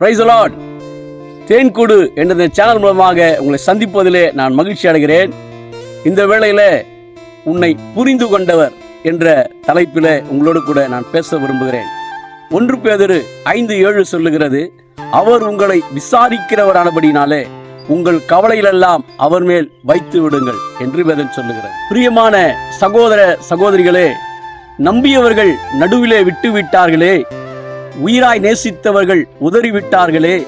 Price allot தேன்கூடு என்ற இந்த channel மூலமாக உங்களை சந்திப்பதிலே நான் மகிழ்ச்சி அடைகிறேன். இந்த வேளையில் உன்னை புரிந்து கொண்டவர் என்ற தலைப்பில் உங்களோடு கூட நான் பேச விரும்புகிறேன். ஒன்று பேதரு ஐந்து ஏழு சொல்லுகிறது அவர் உங்களை விசாரிக்கிறவரானபடினாலே உங்கள் கவலைகளெல்லாம் அவர் மேல் வைத்து விடுங்கள் என்று வேதம் சொல்லுகிறது. பிரியமான சகோதர சகோதரிகளே நம்பியவர்கள் நடுவிலே விட்டு விட்டார்களே உயிராய் நேசித்தவர்கள் உதறிவிட்டார்களே.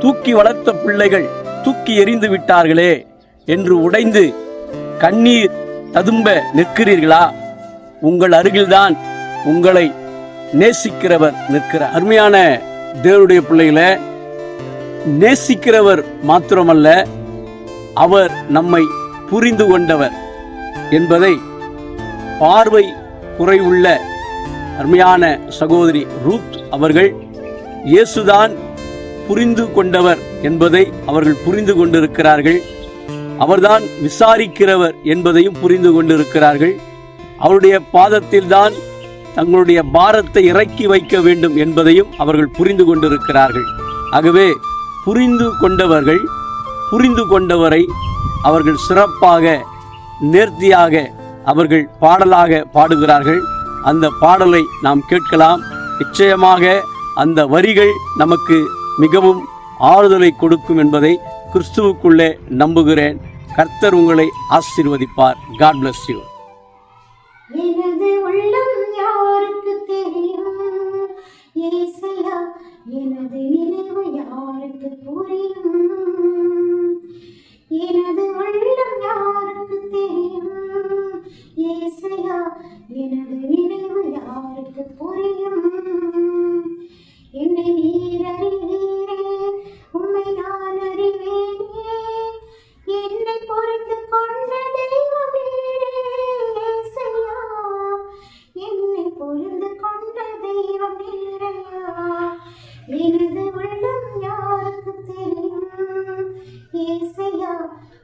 தூக்கி வளர்த்த பிள்ளைகள் தூக்கி எறிந்து விட்டார்களே என்று உடைந்து கண்ணீர் ததும்ப நிற்கிறீர்களா? உங்கள் அருகில்தான் உங்களை நேசிக்கிறவர் நிற்கிறார் அருமையான தேவனுடைய பிள்ளைகளை நேசிக்கிறவர் மாத்திரமல்ல அவர் நம்மை புரிந்து கொண்டவர் என்பதை பார்வை குறைவுள்ள அருமையான சகோதரி ரூத் அவர்கள் இயேசுதான் புரிந்து கொண்டவர் என்பதை அவர்கள் புரிந்து கொண்டிருக்கிறார்கள். அவர்தான் விசாரிக்கிறவர் என்பதையும் புரிந்து கொண்டிருக்கிறார்கள். அவருடைய பாதத்தில்தான் தங்களுடைய பாரத்தை இறக்கி வைக்க வேண்டும் என்பதையும் அவர்கள் புரிந்து கொண்டிருக்கிறார்கள். ஆகவே புரிந்து கொண்டவர்கள் புரிந்து கொண்டவரை அவர்கள் சிறப்பாக நேர்த்தியாக அவர்கள் பாடலாக பாடுகிறார்கள். அந்த பாடலை நாம் கேட்கலாம். நிச்சயமாக அந்த வரிகள் நமக்கு மிகவும் ஆறுதலை கொடுக்கும் என்பதை கிறிஸ்துவுக்குள்ளே நம்புகிறேன். கர்த்தர் உங்களை ஆசீர்வதிப்பார். காட் பிளஸ் யூ எனது உள்ளம் யாருக்கு தெரியும்? ஏசையா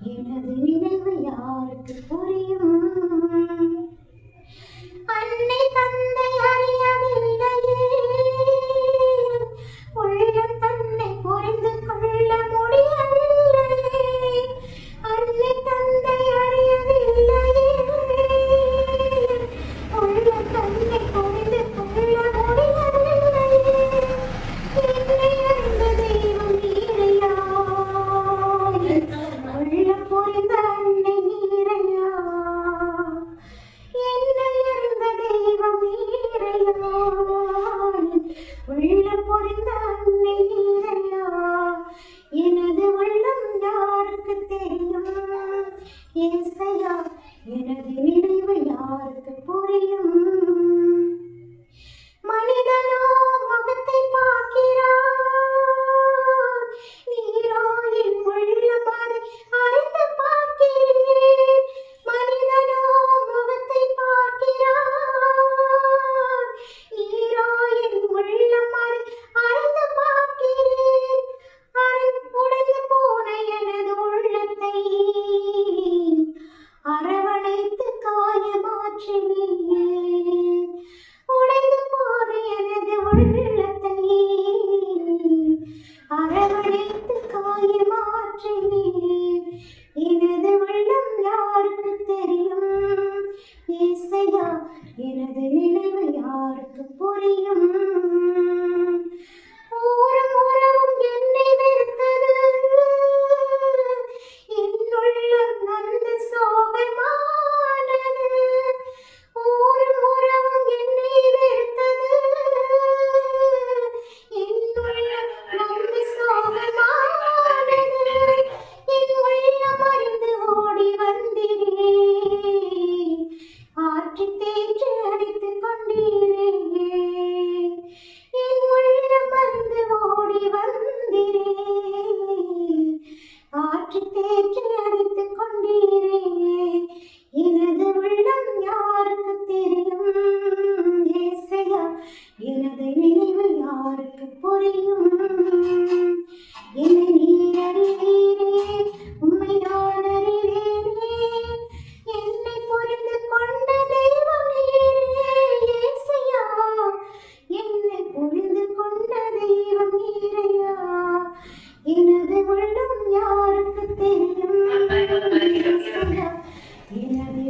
எனது நினைவு யாருக்கு புரியும்? ஏசையா எனது ആർക്ക് പുറിയും எனது உள்ளம் யாருக்கு தெரியும்? எனது